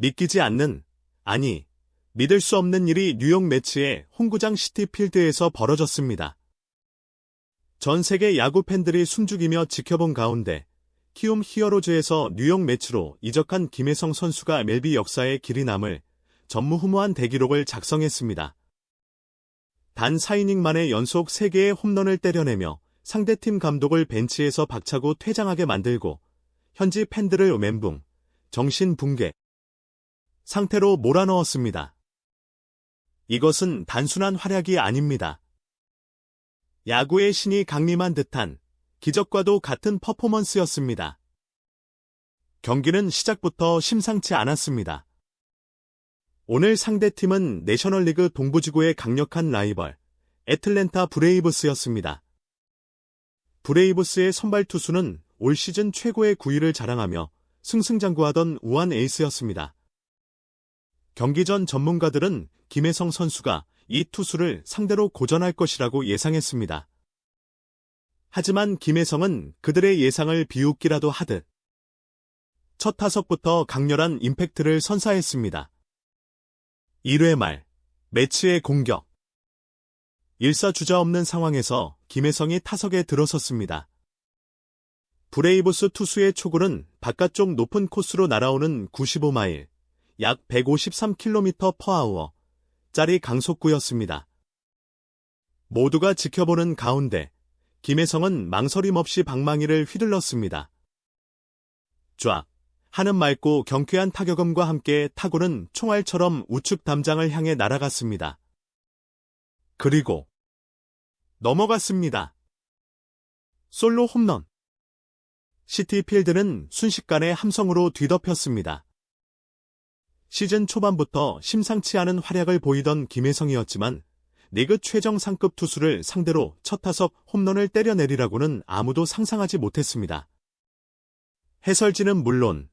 믿기지 않는, 아니, 믿을 수 없는 일이 뉴욕 매치의 홍구장 시티필드에서 벌어졌습니다. 전 세계 야구 팬들이 숨죽이며 지켜본 가운데 키움 히어로즈에서 뉴욕 매치로 이적한 김혜성 선수가 멜비 역사의 길이 남을 전무후무한 대기록을 작성했습니다. 단 4이닝 만에 연속 3개의 홈런을 때려내며 상대팀 감독을 벤치에서 박차고 퇴장하게 만들고 현지 팬들을 멘붕, 정신 붕괴 상태로 몰아넣었습니다. 이것은 단순한 활약이 아닙니다. 야구의 신이 강림한 듯한 기적과도 같은 퍼포먼스였습니다. 경기는 시작부터 심상치 않았습니다. 오늘 상대팀은 내셔널리그 동부지구의 강력한 라이벌 애틀랜타 브레이브스였습니다. 브레이브스의 선발 투수는 올 시즌 최고의 구위를 자랑하며 승승장구하던 우한 에이스였습니다. 경기 전 전문가들은 김혜성 선수가 이 투수를 상대로 고전할 것이라고 예상했습니다. 하지만 김혜성은 그들의 예상을 비웃기라도 하듯 첫 타석부터 강렬한 임팩트를 선사했습니다. 1회 말 매치의 공격 일사주자 없는 상황에서 김혜성이 타석에 들어섰습니다. 브레이브스 투수의 초구는 바깥쪽 높은 코스로 날아오는 95마일, 약 153km 퍼아워, 짜리 강속구였습니다. 모두가 지켜보는 가운데 김혜성은 망설임 없이 방망이를 휘둘렀습니다. 쫙! 하는 맑고 경쾌한 타격음과 함께 타구는 총알처럼 우측 담장을 향해 날아갔습니다. 그리고 넘어갔습니다. 솔로 홈런. 시티필드는 순식간에 함성으로 뒤덮였습니다. 시즌 초반부터 심상치 않은 활약을 보이던 김혜성이었지만 리그 최정 상급 투수를 상대로 첫 타석 홈런을 때려내리라고는 아무도 상상하지 못했습니다. 해설진은 물론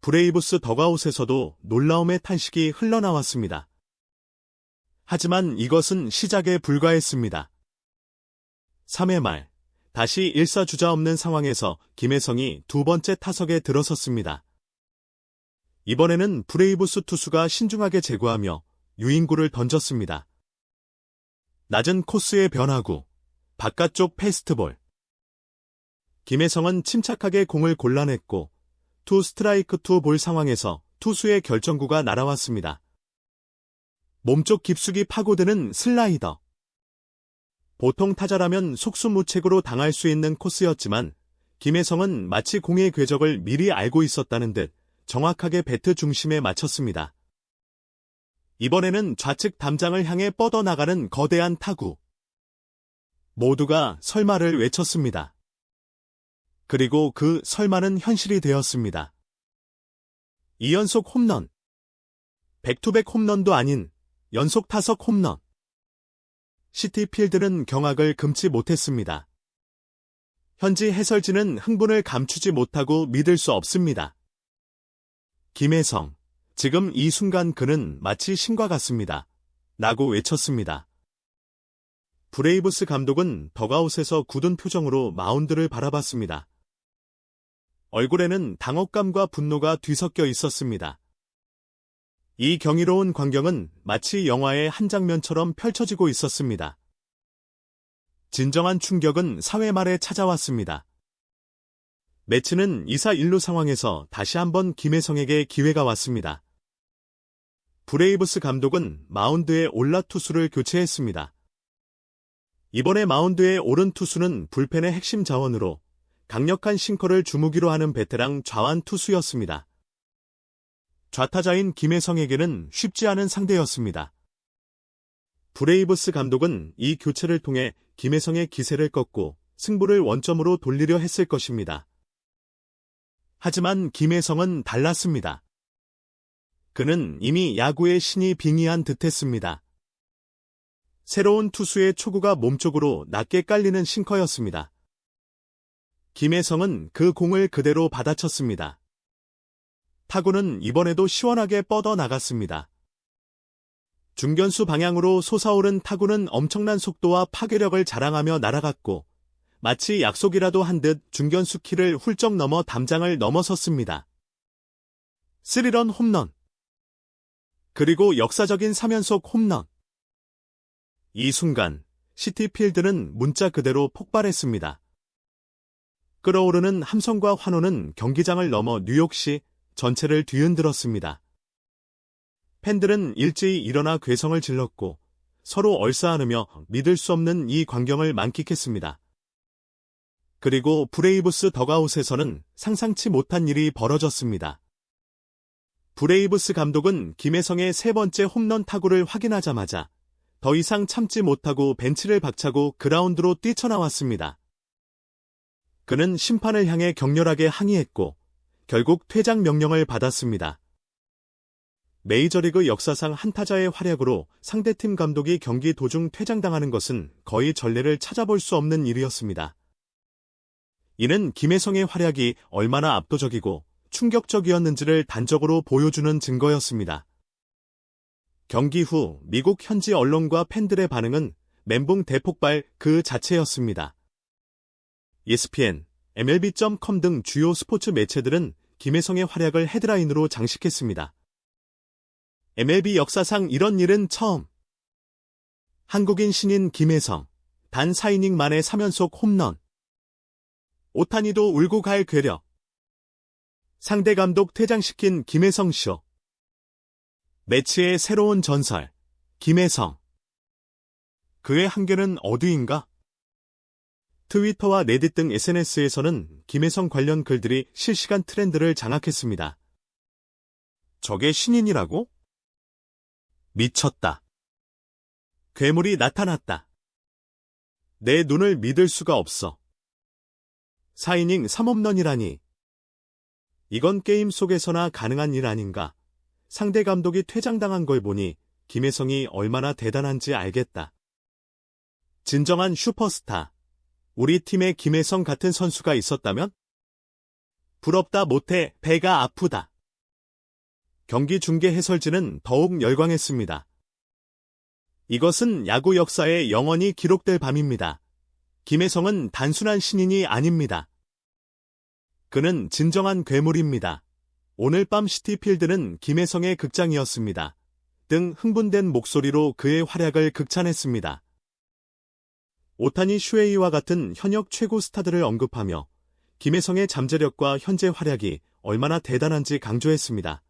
브레이브스 더가웃에서도 놀라움의 탄식이 흘러나왔습니다. 하지만 이것은 시작에 불과했습니다. 3회 말, 다시 일사주자 없는 상황에서 김혜성이 두 번째 타석에 들어섰습니다. 이번에는 브레이브스 투수가 신중하게 제구하며 유인구를 던졌습니다. 낮은 코스의 변화구, 바깥쪽 페스트볼. 김혜성은 침착하게 공을 골라냈고 투 스트라이크 투 볼 상황에서 투수의 결정구가 날아왔습니다. 몸쪽 깊숙이 파고드는 슬라이더. 보통 타자라면 속수무책으로 당할 수 있는 코스였지만 김혜성은 마치 공의 궤적을 미리 알고 있었다는 듯 정확하게 배트 중심에 맞췄습니다. 이번에는 좌측 담장을 향해 뻗어나가는 거대한 타구. 모두가 설마를 외쳤습니다. 그리고 그 설마는 현실이 되었습니다. 2연속 홈런. 백투백 홈런도 아닌 연속 타석 홈런. 시티필드는 경악을 금치 못했습니다. 현지 해설진은 흥분을 감추지 못하고 믿을 수 없습니다. 김혜성, 지금 이 순간 그는 마치 신과 같습니다. 라고 외쳤습니다. 브레이브스 감독은 더가웃에서 굳은 표정으로 마운드를 바라봤습니다. 얼굴에는 당혹감과 분노가 뒤섞여 있었습니다. 이 경이로운 광경은 마치 영화의 한 장면처럼 펼쳐지고 있었습니다. 진정한 충격은 사회 말에 찾아왔습니다. 매치는 2사 1루 상황에서 다시 한번 김혜성에게 기회가 왔습니다. 브레이브스 감독은 마운드에 올라 투수를 교체했습니다. 이번에 마운드에 오른 투수는 불펜의 핵심 자원으로 강력한 싱커를 주무기로 하는 베테랑 좌완 투수였습니다. 좌타자인 김혜성에게는 쉽지 않은 상대였습니다. 브레이브스 감독은 이 교체를 통해 김혜성의 기세를 꺾고 승부를 원점으로 돌리려 했을 것입니다. 하지만 김혜성은 달랐습니다. 그는 이미 야구의 신이 빙의한 듯했습니다. 새로운 투수의 초구가 몸쪽으로 낮게 깔리는 싱커였습니다. 김혜성은 그 공을 그대로 받아쳤습니다. 타구는 이번에도 시원하게 뻗어 나갔습니다. 중견수 방향으로 솟아오른 타구는 엄청난 속도와 파괴력을 자랑하며 날아갔고 마치 약속이라도 한 듯 중견수 키를 훌쩍 넘어 담장을 넘어섰습니다. 스리런 홈런 그리고 역사적인 3연속 홈런. 이 순간 시티필드는 문자 그대로 폭발했습니다. 끓어오르는 함성과 환호는 경기장을 넘어 뉴욕시 전체를 뒤흔들었습니다. 팬들은 일제히 일어나 괴성을 질렀고 서로 얼싸안으며 믿을 수 없는 이 광경을 만끽했습니다. 그리고 브레이브스 더가웃에서는 상상치 못한 일이 벌어졌습니다. 브레이브스 감독은 김혜성의 세 번째 홈런 타구를 확인하자마자 더 이상 참지 못하고 벤치를 박차고 그라운드로 뛰쳐나왔습니다. 그는 심판을 향해 격렬하게 항의했고 결국 퇴장 명령을 받았습니다. 메이저리그 역사상 한 타자의 활약으로 상대팀 감독이 경기 도중 퇴장당하는 것은 거의 전례를 찾아볼 수 없는 일이었습니다. 이는 김혜성의 활약이 얼마나 압도적이고 충격적이었는지를 단적으로 보여주는 증거였습니다. 경기 후 미국 현지 언론과 팬들의 반응은 멘붕 대폭발 그 자체였습니다. ESPN, MLB.com 등 주요 스포츠 매체들은 김혜성의 활약을 헤드라인으로 장식했습니다. MLB 역사상 이런 일은 처음. 한국인 신인 김혜성, 단 4이닝 만에 3연속 홈런. 오타니도 울고 갈 괴력. 상대 감독 퇴장시킨 김혜성 쇼. 매치의 새로운 전설, 김혜성. 그의 한계는 어디인가? 트위터와 레딧 등 SNS에서는 김혜성 관련 글들이 실시간 트렌드를 장악했습니다. 저게 신인이라고? 미쳤다. 괴물이 나타났다. 내 눈을 믿을 수가 없어. 4이닝 3홈런이라니. 이건 게임 속에서나 가능한 일 아닌가. 상대 감독이 퇴장당한 걸 보니 김혜성이 얼마나 대단한지 알겠다. 진정한 슈퍼스타. 우리 팀에 김혜성 같은 선수가 있었다면? 부럽다 못해 배가 아프다. 경기 중계 해설진은 더욱 열광했습니다. 이것은 야구 역사에 영원히 기록될 밤입니다. 김혜성은 단순한 신인이 아닙니다. 그는 진정한 괴물입니다. 오늘 밤 시티필드는 김혜성의 극장이었습니다. 등 흥분된 목소리로 그의 활약을 극찬했습니다. 오타니 슈에이와 같은 현역 최고 스타들을 언급하며 김혜성의 잠재력과 현재 활약이 얼마나 대단한지 강조했습니다.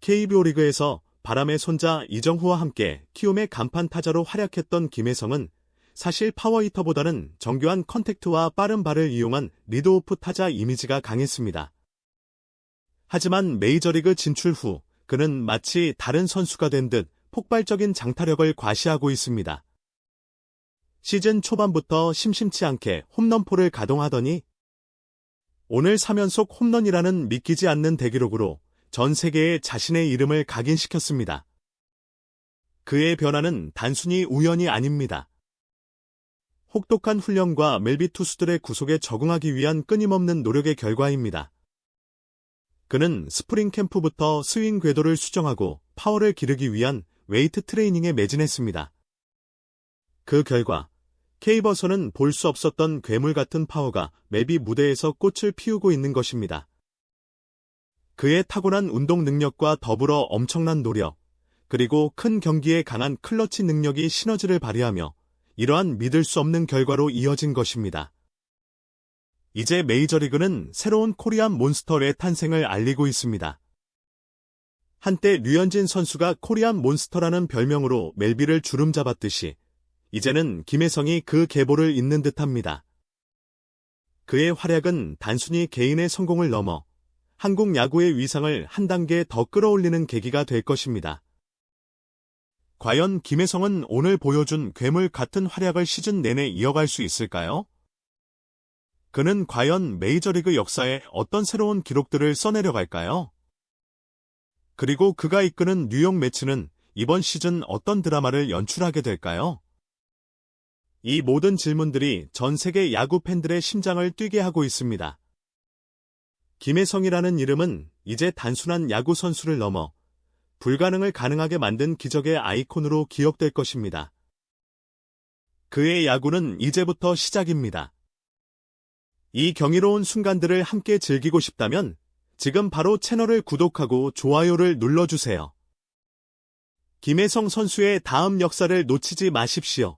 KBO 리그에서 바람의 손자 이정후와 함께 키움의 간판 타자로 활약했던 김혜성은 사실 파워히터보다는 정교한 컨택트와 빠른 발을 이용한 리드오프 타자 이미지가 강했습니다. 하지만 메이저리그 진출 후 그는 마치 다른 선수가 된 듯 폭발적인 장타력을 과시하고 있습니다. 시즌 초반부터 심심치 않게 홈런포를 가동하더니 오늘 3연속 홈런이라는 믿기지 않는 대기록으로 전 세계에 자신의 이름을 각인시켰습니다. 그의 변화는 단순히 우연이 아닙니다. 혹독한 훈련과 멜비 투수들의 구속에 적응하기 위한 끊임없는 노력의 결과입니다. 그는 스프링 캠프부터 스윙 궤도를 수정하고 파워를 기르기 위한 웨이트 트레이닝에 매진했습니다. 그 결과 케이버서는 볼 수 없었던 괴물 같은 파워가 맵이 무대에서 꽃을 피우고 있는 것입니다. 그의 타고난 운동 능력과 더불어 엄청난 노력, 그리고 큰 경기에 강한 클러치 능력이 시너지를 발휘하며 이러한 믿을 수 없는 결과로 이어진 것입니다. 이제 메이저리그는 새로운 코리안 몬스터의 탄생을 알리고 있습니다. 한때 류현진 선수가 코리안 몬스터라는 별명으로 멜비를 주름잡았듯이 이제는 김혜성이 그 계보를 잇는 듯합니다. 그의 활약은 단순히 개인의 성공을 넘어 한국 야구의 위상을 한 단계 더 끌어올리는 계기가 될 것입니다. 과연 김혜성은 오늘 보여준 괴물 같은 활약을 시즌 내내 이어갈 수 있을까요? 그는 과연 메이저리그 역사에 어떤 새로운 기록들을 써내려갈까요? 그리고 그가 이끄는 뉴욕 매치는 이번 시즌 어떤 드라마를 연출하게 될까요? 이 모든 질문들이 전 세계 야구 팬들의 심장을 뛰게 하고 있습니다. 김혜성이라는 이름은 이제 단순한 야구 선수를 넘어 불가능을 가능하게 만든 기적의 아이콘으로 기억될 것입니다. 그의 야구는 이제부터 시작입니다. 이 경이로운 순간들을 함께 즐기고 싶다면 지금 바로 채널을 구독하고 좋아요를 눌러주세요. 김혜성 선수의 다음 역사를 놓치지 마십시오.